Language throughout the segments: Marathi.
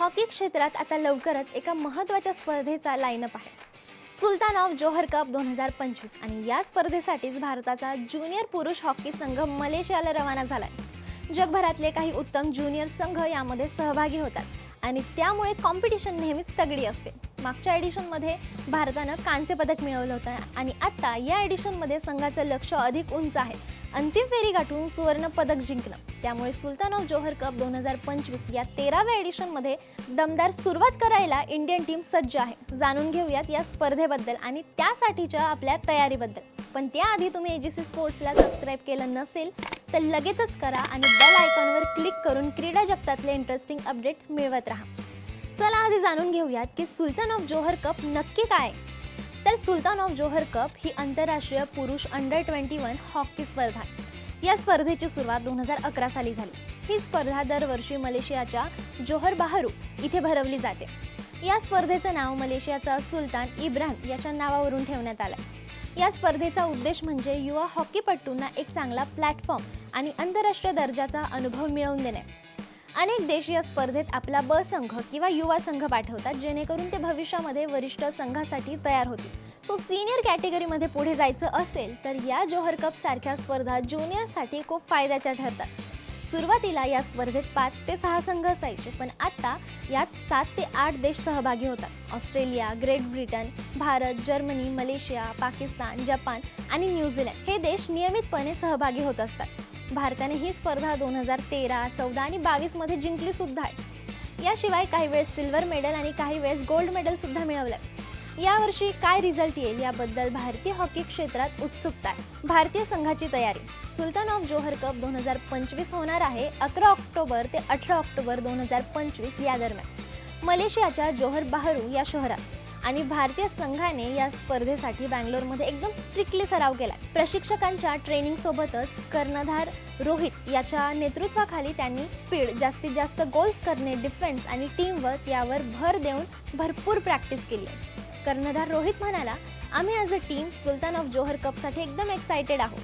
हॉकी क्षेत्रात आता लवकरच एका महत्त्वाच्या स्पर्धेचा लाईनअप आहे. सुलतान ऑफ जोहर कप दोन हजार पंचवीस आणि या स्पर्धेसाठीच भारताचा ज्युनियर पुरुष हॉकी संघ मलेशियाला रवाना झाला आहे जगभरातले काही उत्तम ज्युनियर संघ यामध्ये सहभागी होतात आणि त्यामुळे कॉम्पिटिशन नेहमीच तगडी असते. मागच्या एडिशनमध्ये भारतानं कांस्य पदक मिळवलं होतं आणि आत्ता या एडिशनमध्ये संघाचं लक्ष अधिक उंच आहे. अंतिम फेरी गाठून सुवर्ण पदक जिंकणं त्यामुळे सुलतान ऑफ जोहर कप दोन हजार पंचवीस या तेराव्या एडिशनमध्ये दमदार सुरुवात करायला इंडियन टीम सज्ज आहे. जाणून घेऊयात या स्पर्धेबद्दल आणि त्यासाठीच्या आपल्या तयारीबद्दल. पण त्याआधी तुम्ही एजीसी स्पोर्ट्सला सबस्क्राईब केलं नसेल तर लगेचच करा आणि बेल आयकॉनवर क्लिक करून क्रीडा जगतातले इंटरेस्टिंग अपडेट्स मिळवत राहा. चला आधी जाणून घेऊयात की सुलतान ऑफ जोहर कप नक्की काय आहे? तर सुलतान ऑफ जोहर कप ही आंतरराष्ट्रीय पुरुष अंडर ट्वेंटी वन हॉकी स्पर्धा आहे. या स्पर्धेची सुरुवात दोन हजार अकरा साली झाली. ही स्पर्धा दरवर्षी मलेशियाच्या जोहर बाहरू इथे भरवली जाते. या स्पर्धेचं नाव मलेशियाचा सुलतान इब्राहिम याच्या नावावरून ठेवण्यात आलं. या स्पर्धेचा उद्देश म्हणजे युवा हॉकीपटूंना एक चांगला प्लॅटफॉर्म आणि आंतरराष्ट्रीय दर्जाचा अनुभव मिळवून देणे. अनेक देशीय स्पर्धेत आपला ब संघ किंवा युवा संघ पाठवतात जेणेकरून ते भविष्यामध्ये वरिष्ठ संघासाठी तयार होतील. सो सिनियर कॅटेगरीमध्ये पुढे जायचं असेल तर या जोहर कप सारख्या स्पर्धा ज्युनियरसाठी खूप फायद्याच्या ठरतात. सुरुवातीला या स्पर्धेत पाच ते सहा संघ असायचे पण आता यात सात ते आठ देश सहभागी होतात. Australia Great Britain Bharat Germany Malaysia Pakistan Japan आणि न्यूझीलंड हे देश नियमितपणे सहभागी होत असतात. भारताने ही स्पर्धा दोन हजार तेरा चौदा आणि बावीसमध्ये जिंकली सुद्धा आहे. याशिवाय काही वेळेस सिल्वर मेडल आणि काही वेळेस गोल्ड मेडलसुद्धा मिळवलं यावर्षी काय रिझल्ट येईल याबद्दल भारतीय हॉकी क्षेत्रात उत्सुकता आहे. भारतीय संघाची तयारी. सुलतान ऑफ जोहर कप दोन हजार पंचवीस होणार आहे अकरा ऑक्टोबर ते अठरा ऑक्टोबर दोन हजार पंचवीस या दरम्यान. मलेशियाच्या जोहर बाहरू या शहरात. आणि भारतीय संघाने या स्पर्धेसाठी बँगलोरमध्ये एकदम स्ट्रिक्टली सराव केला. प्रशिक्षकांच्या ट्रेनिंग सोबतच कर्णधार रोहित याच्या नेतृत्वाखाली त्यांनी स्पीड जास्तीत जास्त गोल्स करणे डिफेन्स आणि टीमवर्क यावर भर देऊन भरपूर प्रॅक्टिस केली आहे. कर्णधार रोहित म्हणाला आम्ही as a team Sultan of Johor कपसाठी एकदम एक्सायटेड आहोत.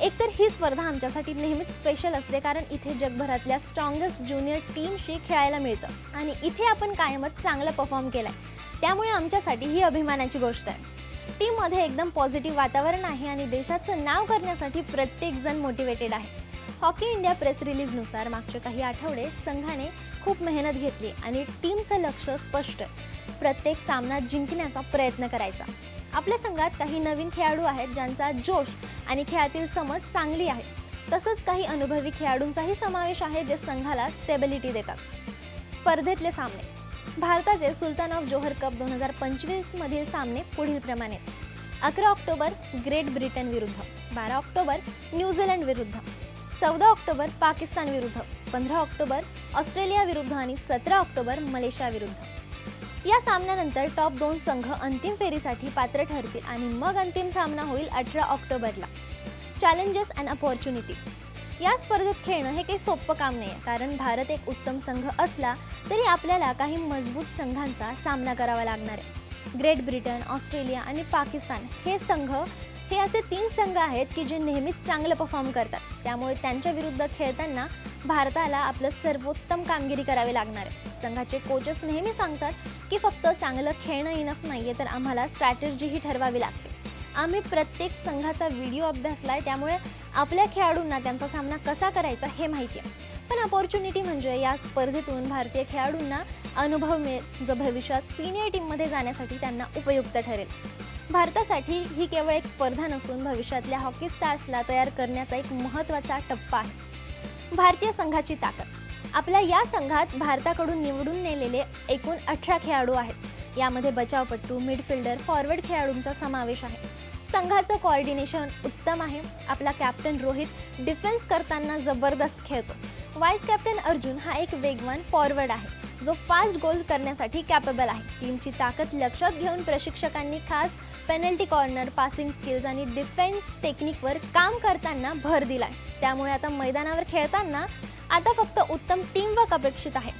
एकतर ही स्पर्धा आमच्यासाठी नेहमीच स्पेशल असते कारण इथे जगभरातल्या स्ट्रॉंगेस्ट ज्युनियर टीमशी खेळायला मिळतं आणि इथे आपण कायमच चांगला परफॉर्म आहे त्यामुळे आमच्यासाठी ही अभिमानाची गोष्ट आहे. टीममध्ये एकदम पॉझिटिव्ह वातावरण आहे आणि देशाचं नाव करण्यासाठी प्रत्येकजण मोटिवेटेड आहे. हॉकी इंडिया प्रेस रिलीजनुसार मागचे काही आठवडे संघाने खूप मेहनत घेतली आणि टीमचं लक्ष स्पष्ट प्रत्येक सामना जिंकण्याचा प्रयत्न करायचा. आपल्या संघात काही नवीन खेळाडू आहेत ज्यांचा जोश आणि खेळातील समज चांगली आहे. तसंच काही अनुभवी खेळाडूंचाही समावेश आहे जे संघाला स्टेबिलिटी देतात. स्पर्धेतले सामने. भारताचे सुलतान ऑफ जोहर कप दोन हजार पंचवीसमधील सामने पुढीलप्रमाणे अकरा ऑक्टोबर ग्रेट ब्रिटन विरुद्ध. बारा ऑक्टोबर न्यूझीलंड विरुद्ध. चौदा ऑक्टोबर पाकिस्तान विरुद्ध. पंधरा ऑक्टोबर ऑस्ट्रेलिया विरुद्ध आणि सतरा ऑक्टोबर मलेशिया विरुद्ध. या सामन्यानंतर टॉप दोन संघ अंतिम फेरीसाठी पात्र ठरतील आणि मग अंतिम सामना होईल अठरा ऑक्टोबरला. Challenges and opportunity. या स्पर्धेत खेळणं हे काही सोपं काम नाही आहे कारण भारत एक उत्तम संघ असला तरी आपल्याला काही मजबूत संघांचा सामना करावा लागणार आहे. ग्रेट ब्रिटन ऑस्ट्रेलिया आणि पाकिस्तान हे संघ हे असे तीन संघ आहेत की जे नेहमीच चांगलं परफॉर्म करतात. त्यामुळे त्यांच्या विरुद्ध खेळताना भारताला आपलं सर्वोत्तम कामगिरी करावी लागणार आहे. संघाचे कोचेस नेहमी सांगतात की फक्त चांगलं खेळणं इनफ नाही आहे तर आम्हाला स्ट्रॅटेजीही ठरवावी लागते. आम्ही प्रत्येक संघाचा व्हिडिओ अभ्यासला आहे त्यामुळे आपल्या खेळाडूंना त्यांचा सामना कसा करायचा हे माहिती आहे. पण अपॉर्च्युनिटी म्हणजे या स्पर्धेतून भारतीय खेळाडूंना अनुभव मिळेल जो भविष्यात सिनियर टीममध्ये जाण्यासाठी त्यांना उपयुक्त ठरेल. भारतासाठी ही केवळ एक स्पर्धा नसून भविष्यातल्या हॉकी स्टार्सला तयार करण्याचा एक महत्त्वाचा टप्पा आहे. भारतीय संघाची ताकद. आपल्या या संघात भारताकडून निवडून नेलेले एकूण अठरा खेळाडू आहेत. यामध्ये बचावपट्टू मिडफिल्डर फॉरवर्ड खेळाडूंचा समावेश आहे. संघाचं कॉर्डिनेशन उत्तम आहे. आपला कॅप्टन रोहित डिफेन्स करताना जबरदस्त खेळतो. वाईस कॅप्टन अर्जुन हा एक वेगवान फॉरवर्ड आहे. जो फास्ट गोल्स करण्यासाठी कॅपेबल आहे. टीमची ताकद लक्षात घेऊन प्रशिक्षकांनी खास पेनल्टी कॉर्नर पासिंग स्किल्स आणि डिफेन्स टेक्निकवर काम करताना भर दिला आहे त्यामुळे आता मैदानावर खेळताना आता फक्त उत्तम टीमवर्क अपेक्षित आहे.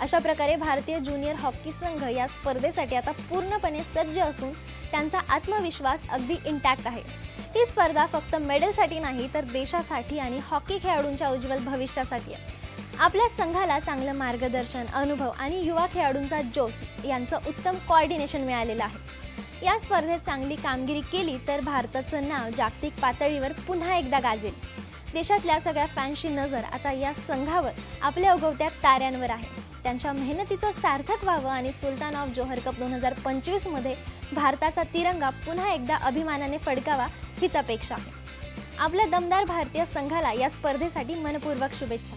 अशा प्रकारे भारतीय ज्युनियर हॉकी संघ या स्पर्धेसाठी आता पूर्णपणे सज्ज असून त्यांचा आत्मविश्वास अगदी इंटॅक्ट आहे. ही स्पर्धा फक्त मेडलसाठी नाही तर देशासाठी आणि हॉकी खेळाडूंच्या उज्ज्वल भविष्यासाठी आहे. आपल्या संघाला चांगलं मार्गदर्शन अनुभव आणि युवा खेळाडूंचा जोश यांचं उत्तम कॉर्डिनेशन मिळालेलं आहे. या स्पर्धेत चांगली कामगिरी केली तर भारताचं नाव जागतिक पातळीवर पुन्हा एकदा गाजेल. देशातल्या सगळ्या फॅन्सची नजर आता या संघावर आपल्या उगवत्या ताऱ्यांवर आहे. त्यांच्या मेहनतीचं सार्थक व्हावं आणि सुलतान ऑफ जोहर कप दोन हजार पंचवीसमध्ये भारताचा तिरंगा पुन्हा एकदा अभिमानाने फडकावा हीच अपेक्षा आहे. आपल्या दमदार भारतीय संघाला या स्पर्धेसाठी मनपूर्वक शुभेच्छा.